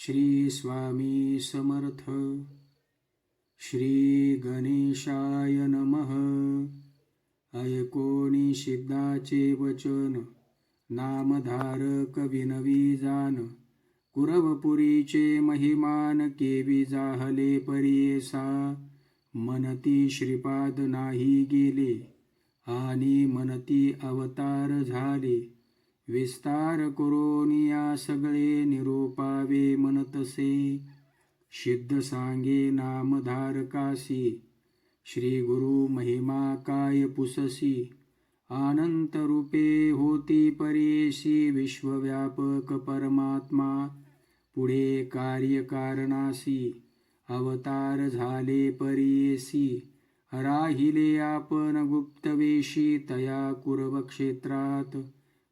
श्री स्वामी समर्थ। श्री गणेशाय नमः। ऐकोनी शिब्दाचे वचन। नामधारक विनवी जान कुरवपुरीचे महिमान केवी जाहले परियेसा। मनती श्रीपाद नाही गेले आणि मनती अवतार झाले। विस्तार करोनिया सगळे निरोपावे तसे सिद्ध सांगे नामधारकासी। श्री गुरु महिमा काय पुससी। अनंत रूपे होती परेशी विश्वव्यापक परमात्मा। पुढे कार्यकारणासी अवतार झाले परियेसी राहिले आपण गुप्तवेशी तया कुरव क्षेत्रात।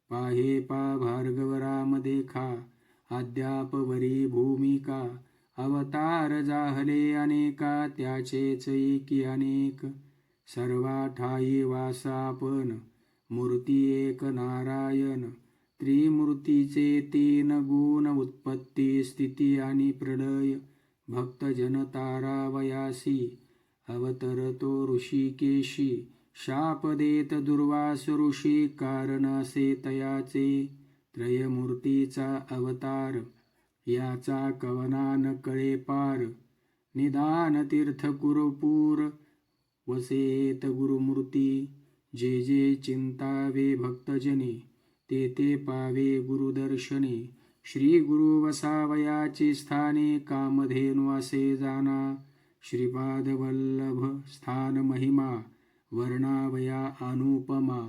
पाहे पा भार्गवराम देखा। अद्याप वरी भूमिका अवतार जाहले अनेका त्याचेच एकी अनेक. सर्वा ठाई वासापन मूर्ती एक नारायण. त्रिमूर्तीचे तीन गुण उत्पत्ती स्थिती आणि प्रलय. भक्त तारावयासी अवतरतो ऋषिकेशी. शाप देत दुर्वास ऋषी कारण असे तयाचे. त्रयमूर्तीचा अवतार याचा कवनान कळे पार निदान तीर्थ कुरपूर वसेत गुरुमूर्ती जे जे चिंतावे भक्तजने ते ते पावे गुरुदर्शने श्री गुरु वसावयाचे स्थाने कामधेनु असे जाना श्रीपादवल्लभ स्थान महिमा वर्णावया अनुपमा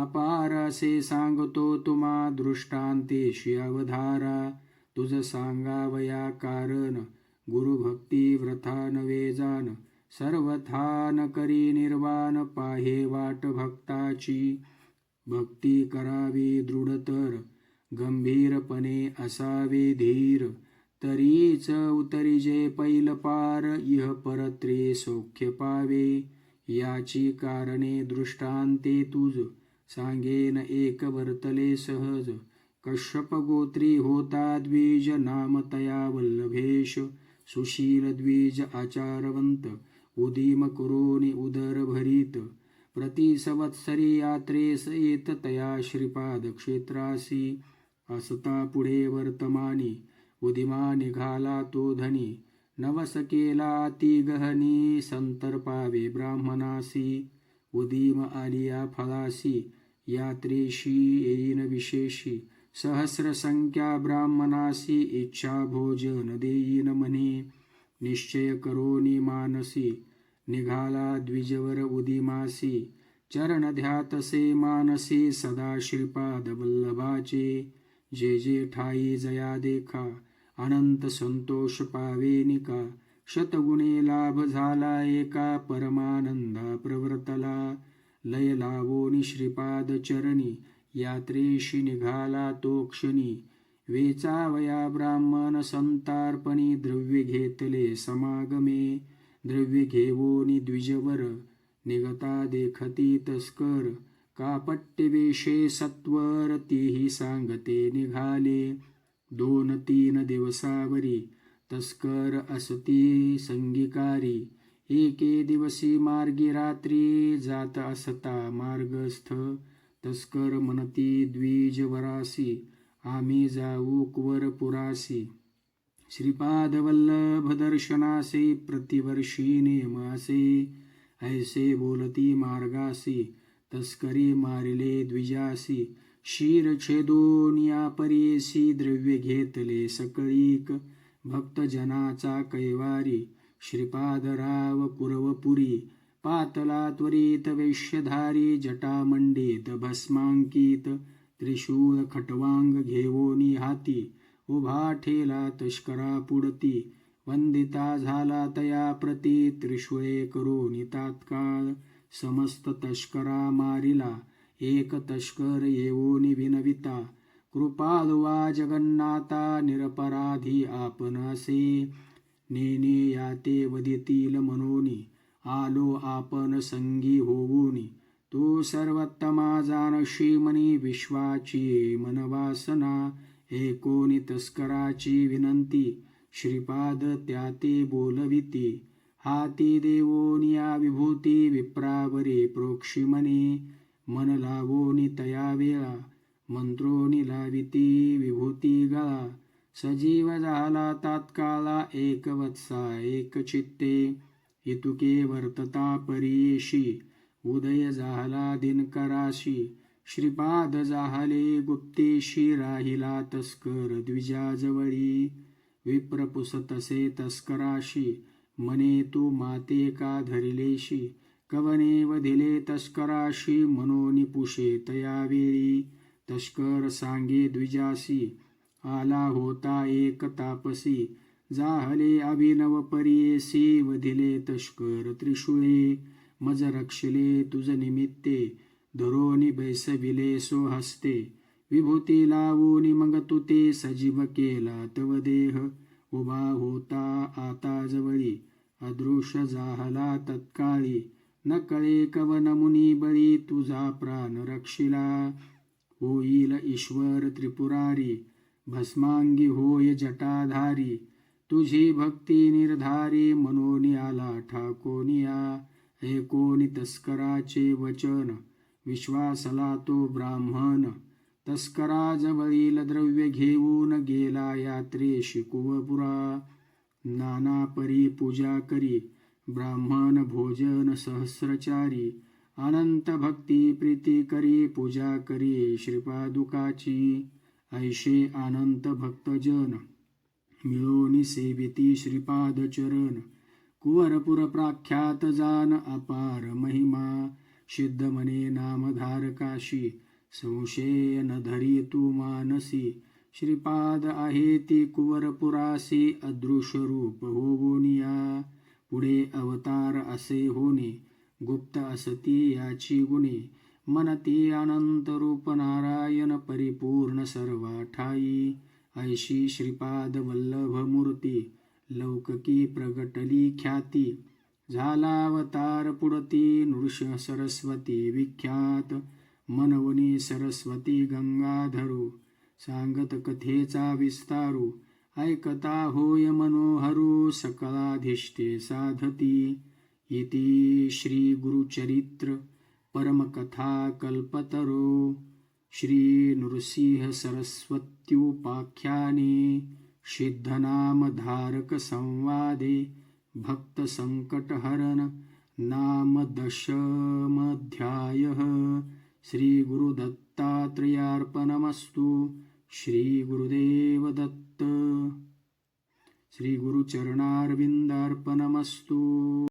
अपार असे सांगतो तुम्हा दृष्टांतेशी अवधारा तुझ सांगावया कारण गुरुभक्ती व्रथा नवे जान सर्वथान करी निर्वाण पाहे वाट भक्ताची. भक्ती करावी दृढतर गंभीरपणे असावे धीर. तरीच उतरी जे पैल पार इह परत्रे सौख्य पावे. याची कारणे दृष्टांते तुझ. सांगेन एक भरतले सहज. कश्यप गोत्री होता द्विज नाम तया वल्लभेश. सुशील द्विज आचारवंत उदीम कुरोनी उदर भरीत. प्रतिसंवत्सरी यात्रेस येत तया श्रीपाद क्षेत्रासी. असता पुढे वर्तमानी उदिमा निघाला तो धनी. नवस केला ती गहनी संतर्पावे ब्राह्मणासी. उदीम आलिया फळासी यात्रेशी येईन विशेषी सहस्र संख्या ब्राह्मणासी इच्छा भोजन देईन म्हणे निश्चय करोनी मानसी निघाला द्विजवर उदिमासी चरण ध्यातसे मानसी सदा श्रीपाद वल्लभाचे जे जे ठाई जया देखा अनंत संतोष पावेनिका शतगुणे लाभ झाला एका परमानंदा प्रवर्तला। लय लावोनी श्रीपाद चरणी यात्रेशी निघाला तो क्षणी. वेचावया ब्राह्मण संतार्पणी द्रव्य घेतले समागमे. द्रव्य घेवोनी द्विजवर निगता देखती तस्कर. कापट्यवेशे सत्वर तीही सांगते निघाले. दोन तीन दिवसावरी तस्कर असती संगीकारी. एके दिवसी मार्गी रात्री जात असता मार्गस्थ. तस्कर म्हणती द्विजवरासी आम्ही जाऊ कुवर पुरासी. श्रीपाद वल्लभ दर्शनासे प्रतिवर्षी नेमासे. ऐसे बोलती मार्गासी तस्करी मारिले द्विजासी. क्षीरछेदोन छेदोनिया परेसी द्रव्य घेतले सकळीक. भक्तजनाचा कैवारी श्रीपादराव कुरवपुरी पातला त्वरित वैश्यधारी जटामंडित भस्मांकित त्रिशूळ खटवांग घेवोनी हाती उभा ठेला तष्करा पुडती वंदिता झाला तया प्रती त्रिशूळे करोनी तात्काळ समस्त तष्करा मारिला एक तष्कर येवोनी विनविता कृपालुवा जगन्नाथा निरपराधी आपणसे नेने याते वदितील मनोनी आलो आपण संगी होऊनी. तो सर्वोत्तमा जानशी मनी विश्वाची मनवासना एकोणी तस्कराची विनंती? श्रीपाद त्याते बोलविती हाती देवोनिया विभूती विप्रावरी प्रोक्षिमने मन. लावोनी तया वेळा मंत्रोनी लाविती विभूती गळा. सजीव झाला तात्काला एकवत्सा एकचित्ते. एक चित्ते वर्तता परीशी उदय झाला दिनकराशी. श्रीपाद जाहले गुप्तेशी. राहिला तस्कर द्विजाजवळी. विप्रपुस तसे तस्कराशी. मने तू माते का धरिलेशी? कवने वधिले तस्कराशी? मनो निपुषे तया वेळी तस्कर सांगे द्विजासी. आला होता एक तापसी. जाहले अभिनव परियेसी वधिले तष्कर त्रिशूळे. मज रक्षले तुझ निमित्ते. धरोनी बैसविले सो हस्ते. विभूती लावून मग तू ते सजीव केला तव देह. उभा होता आता जवळी. अदृश्य जाहला तत्काळी. न कळे कवन मुनी बळी तुझा प्राण रक्षिला. होईल ईश्वर त्रिपुरारी. भस्मांगी होय जटाधारी तुझी भक्ती निर्धारी मनोनी आला ठाकोनिया. ऐकोनी तस्कराचे वचन? विश्वासला तो ब्राह्मण. तस्करा जवळील द्रव्य घेऊन गेला यात्रे शिकुवपुरा. नाना परी पूजा करी ब्राह्मण भोजन सहस्रचारी. अनंत भक्ती प्रीती करी पूजा करी श्रीपादुकाची. ऐशे अनंत भक्तजन मिळोनी सेविती श्रीपाद चरण कुवरपुर प्राख्यात जान अपार महिमा सिद्ध मने नामधारकाशी संशय न धरी तू मानसी श्रीपाद आहे ती कुवरपुरासी अदृश्य रूप होवोनिया पुढे अवतार असे होणे गुप्त असती याची गुणे मनती अनंत रूप नारायण परिपूर्ण सर्वा ठाई ऐशी श्रीपाद वल्लभ मूर्ती लौककी प्रगटली ख्याती झाला अवतार पुढती नृष सरस्वती विख्यात मनवनी सरस्वती गंगाधरू सांगत कथेचा विस्तारू ऐकता होय मनोहरू सकलाधिष्ठे साधती इति श्री गुरुचरित्र परमकथा कल्पतरो श्री नृसिंह सरस्वत्युपाख्याने सिद्धनामधारक संवादे भक्त नाम दशमध्यायः श्री गुरुदत्तात्रेयार्पणमस्तु श्री